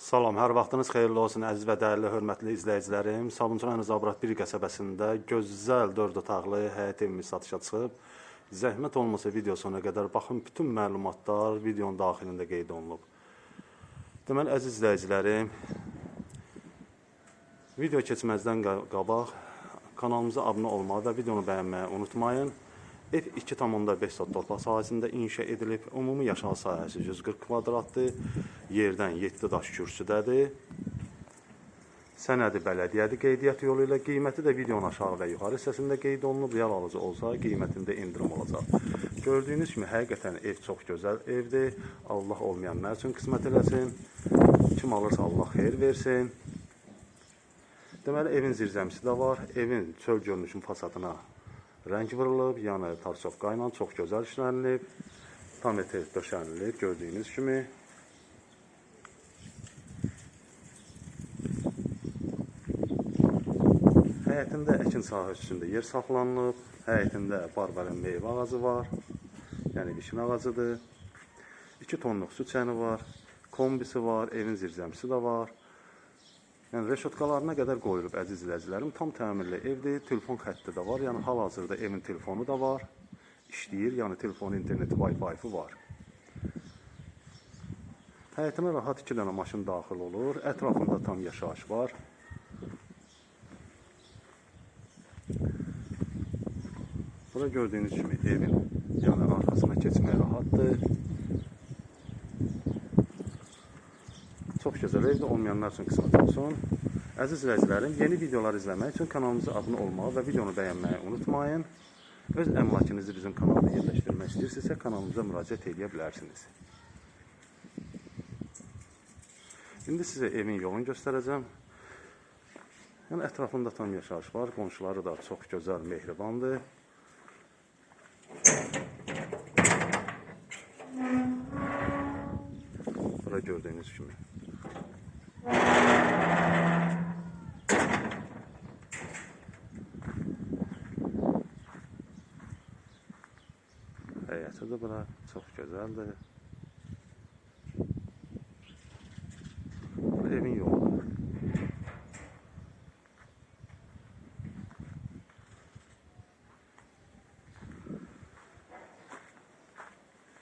Salam, hər vaxtınız xeyirli olsun əziz və dəyərli hörmətli izləyicilərim. Sabunçu Zabrat 1 qəsəbəsində gözəl 4 otaqlı həyət evimiz satışa çıxıb. Zəhmət olmasa video sonuna qədər baxın, bütün məlumatlar videonun daxilində qeyd olunub. Deməli əziz izləyicilərim, video keçməzdən qa- qabaq kanalımıza abunə olmağı və videonu bəyənməyi unutmayın. Ev 2,5 sot torpaq sahəsində inşa edilib. Ümumi yaşayış sahəsi 140 kvadratdır. Yerdən 7 daş kürsüdədir. Sənədi bələdiyyədir qeydiyyat yolu ilə. Qiyməti də videonun aşağı və yuxarı hissəsində qeyd olunub. Real alıcı olsa qiymətində endirim olacaq. Gördüyünüz kimi həqiqətən ev çox gözəl evdir. Allah olmayanlar üçün qismət eləsin. Kim alırsa Allah xeyir versin. Deməli evin zirzəmisi də var. Evin çöl görünüşün fasadına rəng vurulub, yəni tarsovka ilə çox gözəl işlənilib. Tam etel döşənilib gördüyünüz kimi. Həyətində əkin sahəsi üçün də yer saxlanılıb. Həyətində barbarin meyvə ağacı var. Yəni vişin ağacıdır. 2 tonluq su çəni var. Kombisi var, evin zirzəmisi də var. Yəni reşotkalarına qədər qoyulub əziz izləyicilərim. Tam təmirli evdir. Telefon xətti də var. Yəni hal-hazırda evin telefonu da var. İşləyir. Yəni telefon, interneti, Wi-Fi-ı var. Həyətinə rahat 2 dənə maşın daxil olur. Ətrafında tam yaşayış var. Bura gördüyünüz kimi evin yəni arxasına keçmək rahatdır. Çox gözəl evdə olmayanlar üçün qismət olsun. Əziz izləyicilərim, yeni videolar izləmək üçün kanalımıza abunə olmağı və videonu bəyənməyi unutmayın. Öz əmlakınızı bizim kanalda yerləşdirmək istəyirsinizsə kanalımıza müraciət edə bilərsiniz. İndi sizə evin yolunu göstərəcəm. Yəni ətrafında tam yaşayış var, qonşuları da çox gözəl, mehribandır. Bura gördüyünüz kimi. Həyəti də bura çox gözəldir. Bura evin yolu.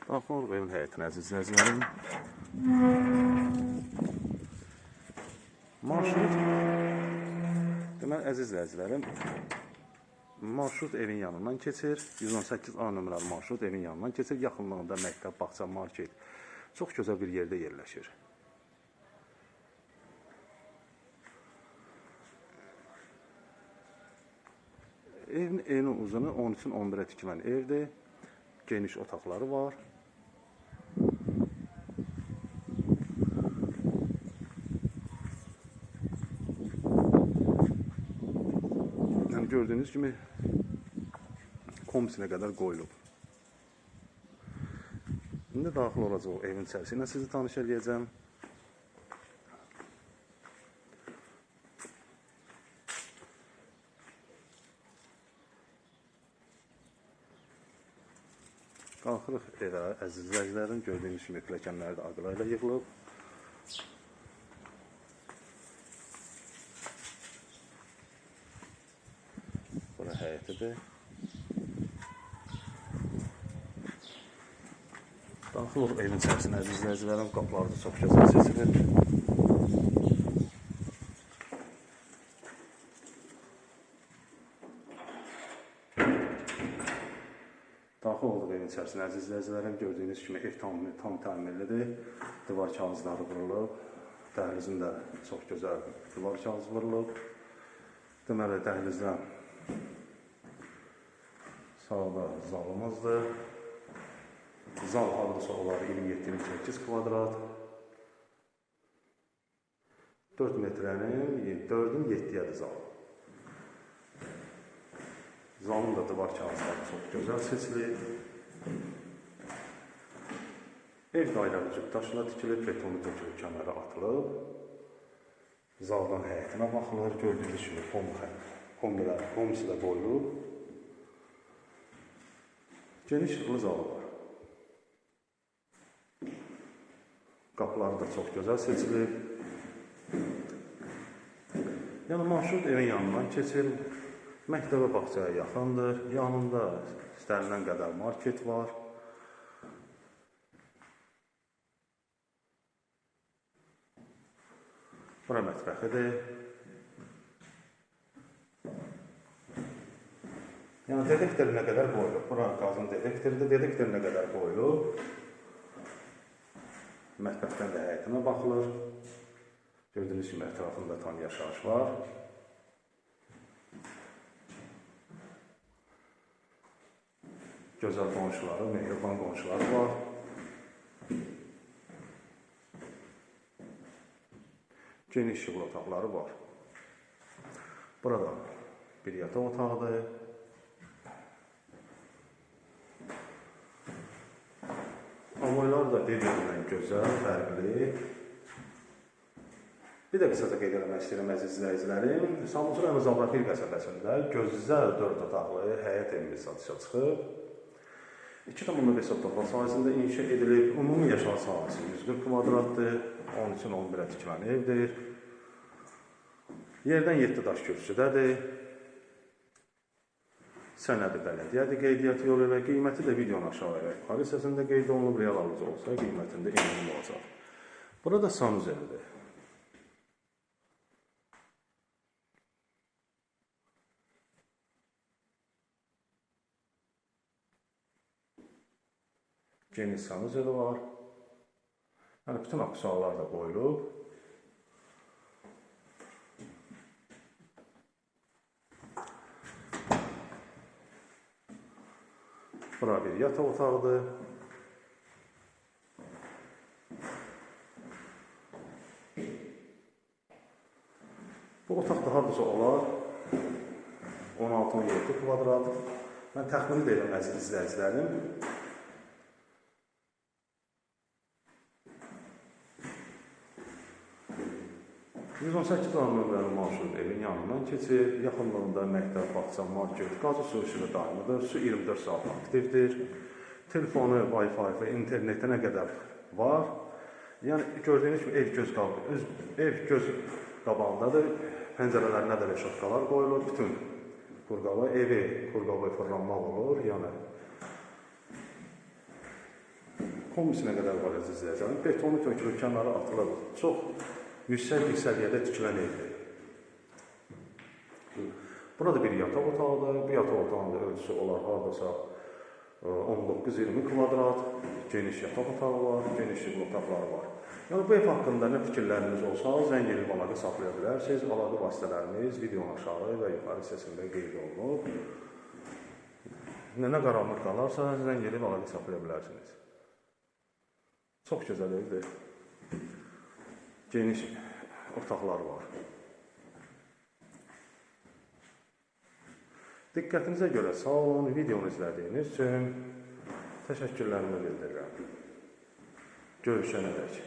Daxil oluq evin həyətinə əziz izləyicilərim. Marşrut Deməli əziz izləyicilərim, marşrut evin yanından keçir. 118A nömrəli marşrut evin yanından keçir. Yaxınlığında məktəb, bağça, market çox gözəl bir yerdə yerləşir. Evin eni uzunu 13-ün 11-ə tikilən evdir. Geniş otaqları var. Yəni gördüyünüz kimi kombisinə qədər qoyulub. İndi daxil olacaq o evin içərisi ilə sizi tanış eləyəcəm. Qalxırıq evə, əziz izləyicilərim, gördüyünüz kimi pilləkənləri də aqlayla yığılıb. Həyətidir. Daxil olub evin içərisinə əziz izləyicilərim, qapıları da çox gözəl seçilib. Daxil olduq evin içərisinə əziz izləyicilərim, gördüyünüz kimi ev tam, tam təmirlidir. Divar kağızları vurulub. Dəhlizin də çox gözəl divar kağızı vurulub. Deməli dəhlizdən sağda zalımızdır. Zal hardasa olar 27-28 kvadrat. 4 metrənin 4-ün 7-yədir zal. Zalın da divar kağızları çox gözəl seçilib. Ev dairəli cüt daşla tikilib, betonu tökülüb, kənara atılıb. Zaldan həyətinə baxılır, gördüyünüz kimi kombi, kombilər, kombisi də qoyulub. Geniş işıqlı zalı var. Qapıları da çox gözəl seçilib. Yəni marşrut evin yanından keçir. Məktəbə bağçaya yaxındır. Yanında istənilən qədər market var. Bura mətbəxidir. Yəni detektor nə qədər qoyulub? Bura qazın detektoridir. Detektor nə qədər qoyulub? Mətbəxdən də həyətinə baxılır. Gördüyünüz kimi ətrafında tam yaşayış var. Gözəl qonşuları, mehriban qonşuları var. Geniş işıqlı otaqları var. Burada bir yataq otağıdır. Amoylar da bir-birindən gözəl, fərqli. Bir də qısaca qeyd etmək istəyirəm əziz izləyicilərim. Samsun rayon Zabrafil qəsəbəsində gözəl 4 otaqlı həyət evimiz satışa çıxıb. 2,5 otaqlar sahəsində inşa edilib. Ümumi yaşayış sahəsi 140 kvadratdır. 13-ün 11-ə tikilən evdir. Yerdən 7 daş kürsüdədir. Sənədi bələdiyyədir qeydiyyat yolu ilə. Qiyməti də videonun aşağı və yuxarı hissəsində qeyd olunub. Real alıcı olsa qiymətində indirim olacaq. Burada sanuzelidir. Geniş sanuzeli var. Yəni bütün aksesuarlar da qoyulub. Bura bir yataq otağıdır. Bu otaq da hardasa olar 16-17 kvadrat. Mən təxmini deyirəm əziz izləyicilərim. %18 olan nömrəli marşrut evin yanından keçir. Yaxınlığında məktəb, bağça, market, qazı su işığı daimidir. Su 24 saat aktivdir. Telefonu, Wi-Fi və internetə nə qədər var. Yəni gördüyünüz kimi ev göz qabı, öz ev göz qabağındadır. Pəncərələrinə də reşotkalar qoyulur. Bütün qurqava evi, qurqava fırlanmaq olur. Yəni komisinə qədər var əziz izləyicilərim. Betonu tökülür, kənara atılır. Çox yüksək bir səviyyədə tikilən evdir. Burada bir yataq otağıdır. Bu yataq otağının ölçüsü olar hardasa 19-20 kvadrat, geniş yataq otağı var, geniş işıqlı otaqları var. Yəni bu ev haqqında nə fikirləriniz olsa, zəng edib əlaqə saxlaya bilərsiniz. Əlaqə vasitələrimiz videonun aşağı və yuxarı hissəsində qeyd olunub. Nə qaranlıq qalarsa, zəng edib əlaqə saxlaya bilərsiniz. Çox gözəl evdir. Geniş otaqlar var. Diqqətinizə görə sağ olun. Videonu izlədiyiniz üçün təşəkkürlərimi bildirirəm. Görüşənədək.